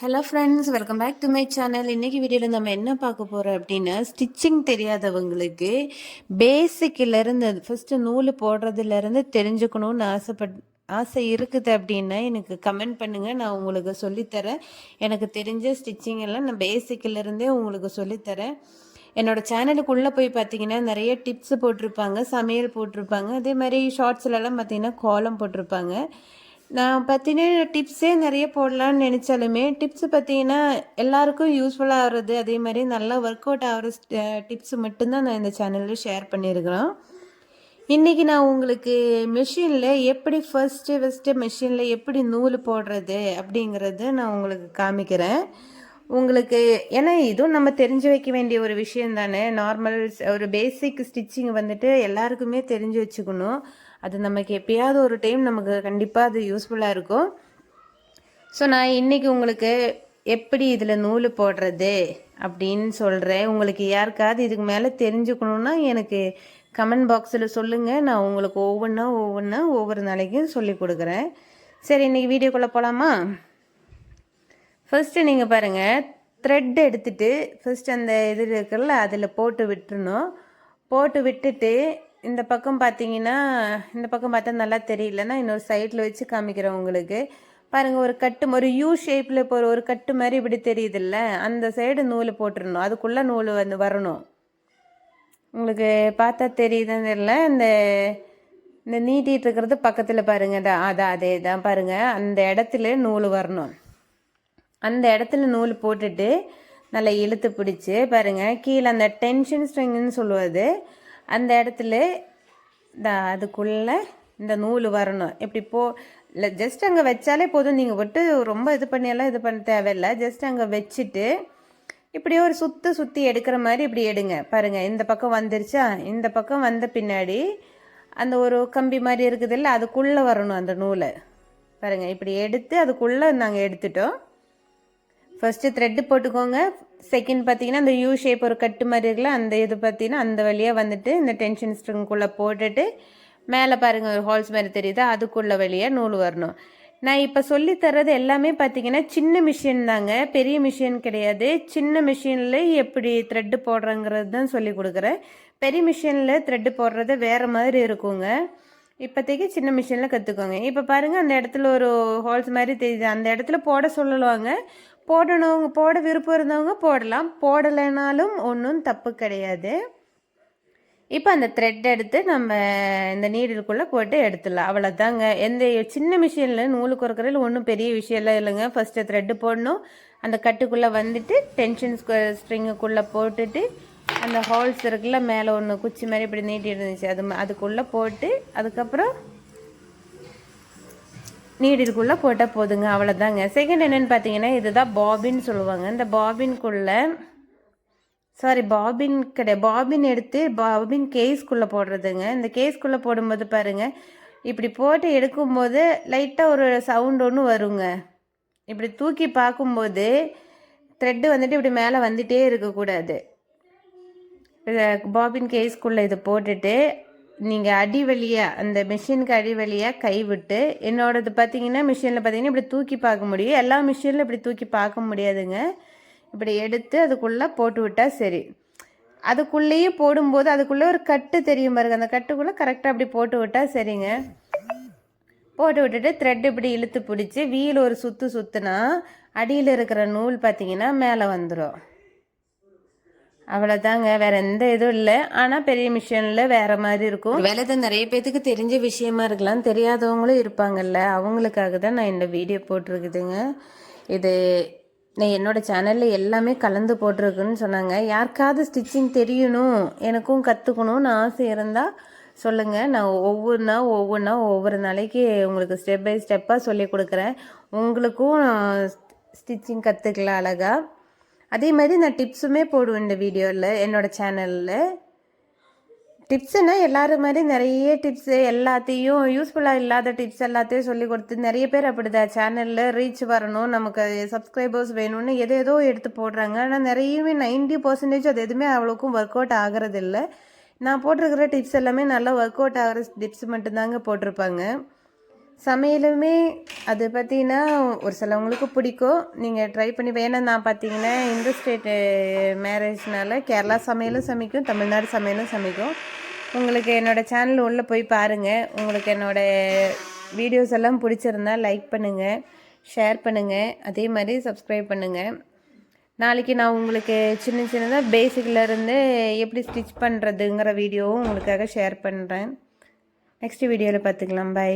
Hello friends welcome back to my channel இன்றைக்கி வீடியோவில் நம்ம என்ன பார்க்க போகிறோம் அப்படின்னா ஸ்டிச்சிங் தெரியாதவங்களுக்கு பேசிக்கிலேருந்து ஃபஸ்ட்டு நூல் போடுறதுலேருந்து தெரிஞ்சுக்கணும்னு ஆசைப்பட் ஆசை இருக்குது அப்படின்னா எனக்கு கமெண்ட் பண்ணுங்கள் நான் உங்களுக்கு சொல்லித்தரேன். எனக்கு தெரிஞ்ச ஸ்டிச்சிங் எல்லாம் நான் பேசிக்கிலேருந்தே உங்களுக்கு சொல்லித்தரேன். என்னோட சேனலுக்குள்ளே போய் பார்த்தீங்கன்னா நிறைய டிப்ஸ் போட்டிருப்பாங்க சமையல் போட்டிருப்பாங்க. அதே மாதிரி ஷார்ட்ஸ்லலாம் பார்த்தீங்கன்னா கோலம் போட்டிருப்பாங்க. நான் பார்த்தீங்கன்னா டிப்ஸே நிறைய போடலான்னு நினச்சாலுமே டிப்ஸ் பார்த்தீங்கன்னா எல்லாருக்கும் யூஸ்ஃபுல்லாக ஆகிறது அதே மாதிரி நல்லா ஒர்க் அவுட் ஆகிற டிப்ஸ் மட்டும்தான் நான் இந்த சேனலில் ஷேர் பண்ணியிருக்கிறோம். இன்றைக்கி நான் உங்களுக்கு மிஷினில் எப்படி ஃபஸ்ட்டு ஃபஸ்ட்டு மிஷினில் எப்படி நூல் போடுறது அப்படிங்கிறத நான் உங்களுக்கு காமிக்கிறேன். உங்களுக்கு ஏன்னா இதுவும் நம்ம தெரிஞ்சு வைக்க வேண்டிய ஒரு விஷயம் தானே. நார்மல் ஒரு பேசிக் ஸ்டிச்சிங் வந்துட்டு எல்லாருக்குமே தெரிஞ்சு வச்சுக்கணும். அது நமக்கு எப்பயாவது ஒரு டைம் நமக்கு கண்டிப்பாக அது யூஸ்ஃபுல்லாக இருக்கும். ஸோ நான் இன்றைக்கி உங்களுக்கு எப்படி இதில் நூல் போடுறது அப்படின்னு சொல்கிறேன் உங்களுக்கு யாருக்காவது இதுக்கு மேலே தெரிஞ்சுக்கணுன்னா எனக்கு கமெண்ட் பாக்ஸில் சொல்லுங்கள் நான் உங்களுக்கு ஒவ்வொன்றா ஒவ்வொன்றா ஒவ்வொரு நாளைக்கும் சொல்லி கொடுக்குறேன். சரி இன்றைக்கி வீடியோக்குள்ளே போகலாமா ஃபஸ்ட்டு நீங்கள் பாருங்கள் த்ரெட் எடுத்துகிட்டு ஃபஸ்ட் அந்த இது இருக்குல்ல அதில் போட்டு விட்டுருணும் போட்டு விட்டுட்டு இந்த பக்கம் பார்த்தீங்கன்னா இந்த பக்கம் பார்த்தா நல்லா தெரியலன்னா இன்னொரு சைடில் வச்சு காமிக்கிறேன் உங்களுக்கு. பாருங்கள் ஒரு கட்டு ஒரு யூ ஷேப்பில் இப்போ ஒரு கட்டு மாதிரி இப்படி தெரியுதுல்ல அந்த சைடு நூல் போட்டுருணும் அதுக்குள்ளே நூல் வந்து வரணும். உங்களுக்கு பார்த்தா தெரியுதுன்னு தெரியல இந்த இந்த நீட்டிகிட்டு இருக்கிறது பக்கத்தில் பாருங்கள் அதான் அதே தான் பாருங்கள் அந்த இடத்துல நூல் வரணும். அந்த இடத்துல நூல் போட்டுட்டு நல்லா இழுத்து பிடிச்சி பாருங்கள் கீழே அந்த டென்ஷன் ஸ்ட்ரிங்னு சொல்லுவது. அந்த இடத்துல இந்த அதுக்குள்ளே இந்த நூல் வரணும். இப்படி போ இல்லை ஜஸ்ட் அங்கே வச்சாலே போதும். நீங்கள் விட்டு ரொம்ப இது பண்ணியெல்லாம் இது பண்ண தேவையில்லை. ஜஸ்ட் அங்கே வச்சுட்டு இப்படியே ஒரு சுற்று சுற்றி எடுக்கிற மாதிரி இப்படி எடுங்க. பாருங்கள் இந்த பக்கம் வந்துருச்சா? இந்த பக்கம் வந்த பின்னாடி அந்த ஒரு கம்பி மாதிரி இருக்குது இல்லை அதுக்குள்ளே வரணும் அந்த நூலை. பாருங்கள் இப்படி எடுத்து அதுக்குள்ளே நாங்கள் எடுத்துட்டோம். ஃபஸ்ட்டு த்ரெட்டு போட்டுக்கோங்க. செகண்ட் பார்த்தீங்கன்னா அந்த யூ ஷேப் ஒரு கட்டு மாதிரி இருக்குல்ல அந்த இது பார்த்தீங்கன்னா அந்த வழியாக வந்துட்டு இந்த டென்ஷன் ஸ்ட்ரிங்குள்ளே போட்டுட்டு மேலே பாருங்கள் ஒரு ஹால்ஸ் மாதிரி தெரியுதா? அதுக்குள்ளே வழியாக நூல் வரணும். நான் இப்போ சொல்லித்தரது எல்லாமே பார்த்தீங்கன்னா சின்ன மிஷின் தாங்க. பெரிய மிஷின் கிடையாது. சின்ன மிஷினில் எப்படி த்ரெட்டு போடுறங்கிறது தான் சொல்லி கொடுக்குறேன். பெரிய மிஷினில் த்ரெட்டு போடுறது வேறு மாதிரி இருக்குங்க. இப்போதைக்கு சின்ன மிஷினில் கற்றுக்கோங்க. இப்போ பாருங்கள் அந்த இடத்துல ஒரு ஹோல்ஸ் மாதிரி தெரியுது. அந்த இடத்துல போட சொல்லலுவாங்க போடணவங்க போட விருப்பம் இருந்தவங்க போடலாம். போடலைனாலும் ஒன்றும் தப்பு கிடையாது. இப்போ அந்த த்ரெட் எடுத்து நம்ம இந்த நீடிலுக்குள்ளே போட்டு எடுத்துடலாம். அவ்வளோதாங்க எந்த சின்ன மிஷினில் நூலு குறைக்கிறதுல ஒன்றும் பெரிய விஷயம்லாம் இல்லைங்க. ஃபஸ்ட்டு த்ரெட்டு போடணும். அந்த கட்டுக்குள்ளே வந்துட்டு டென்ஷன் ஸ்ட்ரிங்குக்குள்ளே போட்டுட்டு அந்த ஹோல்ஸ் இருக்குல்ல மேலே ஒன்று குச்சி மாதிரி இப்படி நீட்டி இருந்துச்சு அது அதுக்குள்ளே போட்டு அதுக்கப்புறம் நீடிற்குள்ளே போட்டால் போதுங்க அவ்வளோதாங்க செகண்ட் என்னென்னு பார்த்தீங்கன்னா இதுதான் பாபின்னு சொல்லுவாங்க. இந்த பாபின்குள்ளே சாரி பாபின் கிடையாது. பாபின் எடுத்து பாபின் கேஸ்க்குள்ளே போடுறதுங்க. இந்த கேஸ்க்குள்ளே போடும்போது பாருங்கள் இப்படி போட்டு எடுக்கும்போது லைட்டாக ஒரு சவுண்ட் ஒன்று வருங்க. இப்படி தூக்கி பார்க்கும்போது த்ரெட்டு வந்துட்டு இப்படி மேலே வந்துகிட்டே இருக்கக்கூடாது. பாபின் கேஸ்க்குள்ளே இதை போட்டுட்டு நீங்கள் அடி வழியாக அந்த மிஷினுக்கு அடி வழியாக கை விட்டு என்னோடது பார்த்தீங்கன்னா மிஷினில் பார்த்தீங்கன்னா இப்படி தூக்கி பார்க்க முடியும். எல்லா மிஷினில் இப்படி தூக்கி பார்க்க முடியாதுங்க. இப்படி எடுத்து அதுக்குள்ளே போட்டு விட்டால் சரி. அதுக்குள்ளேயே போடும்போது அதுக்குள்ளே ஒரு கட்டு தெரியும் பாருங்க. அந்த கட்டுக்குள்ளே கரெக்டாக அப்படி போட்டு விட்டால் சரிங்க. போட்டு விட்டுட்டு த்ரெட் இப்படி இழுத்து பிடிச்சி வீல் ஒரு சுற்று சுற்றுனா அடியில் இருக்கிற நூல் பார்த்தீங்கன்னா மேலே வந்துடும் அவ்வளோதாங்க வேற எந்த இதுவும் இல்லை. ஆனால் பெரிய மிஷினில் வேற மாதிரி இருக்கும். வேலை தான் நிறைய பேத்துக்கு தெரிஞ்ச விஷயமா இருக்கலாம். தெரியாதவங்களும் இருப்பாங்கல்ல. அவங்களுக்காக தான் நான் இந்த வீடியோ போட்டிருக்குதுங்க. இது நான் என்னோட சேனலில் எல்லாமே கலந்து போட்டிருக்குன்னு சொன்னாங்க. யாருக்காவது ஸ்டிச்சிங் தெரியணும் எனக்கும் கற்றுக்கணும்னு ஆசை இருந்தால் சொல்லுங்கள் நான் ஒவ்வொன்றா ஒவ்வொன்றா ஒவ்வொரு நாளைக்கு உங்களுக்கு ஸ்டெப் பை ஸ்டெப்பாக சொல்லி கொடுக்குறேன். உங்களுக்கும் ஸ்டிச்சிங் கற்றுக்கலாம் அழகாக அதே மாதிரி நான் டிப்ஸுமே போடுவேன் இந்த வீடியோவில் என்னோடய சேனலில் டிப்ஸுனால் எல்லோரும் மாதிரி நிறைய டிப்ஸு எல்லாத்தையும் யூஸ்ஃபுல்லாக இல்லாத டிப்ஸ் எல்லாத்தையும் சொல்லி கொடுத்து நிறைய பேர் அப்படிதான். சேனலில் ரீச் வரணும் நமக்கு சப்ஸ்கிரைபர்ஸ் வேணும்னு எதோ ஏதோ எடுத்து போடுறாங்க. ஆனால் நிறையவே நைன்டி பர்சன்டேஜ் அது எதுவுமே அவ்வளோக்கும் ஒர்க் அவுட் ஆகிறது இல்லை நான் போட்டிருக்கிற டிப்ஸ் எல்லாமே நல்லா ஒர்க் அவுட் ஆகிற டிப்ஸ் மட்டும்தாங்க போட்டிருப்பாங்க. சமையலுமே அது பார்த்தீங்கன்னா ஒரு சிலவங்களுக்கு பிடிக்கும். நீங்கள் ட்ரை பண்ணி வேணா நான் பார்த்தீங்கன்னா இந்த ஸ்டேட்டு மேரேஜ்னால கேரளா சமையலும் சமைக்கும் தமிழ்நாடு சமையலும் சமைக்கும். உங்களுக்கு என்னோடய சேனல் உள்ளே போய் பாருங்கள் உங்களுக்கு என்னோடய வீடியோஸ் எல்லாம் பிடிச்சிருந்தா லைக் பண்ணுங்கள் ஷேர் பண்ணுங்கள் அதே மாதிரி சப்ஸ்கிரைப் பண்ணுங்கள் நாளைக்கு நான் உங்களுக்கு சின்ன சின்னதாக பேசிக்கில் எப்படி ஸ்டிச் பண்ணுறதுங்கிற வீடியோவும் உங்களுக்காக ஷேர் பண்ணுறேன் நெக்ஸ்ட் வீடியோவில் பார்த்துக்கலாம் பை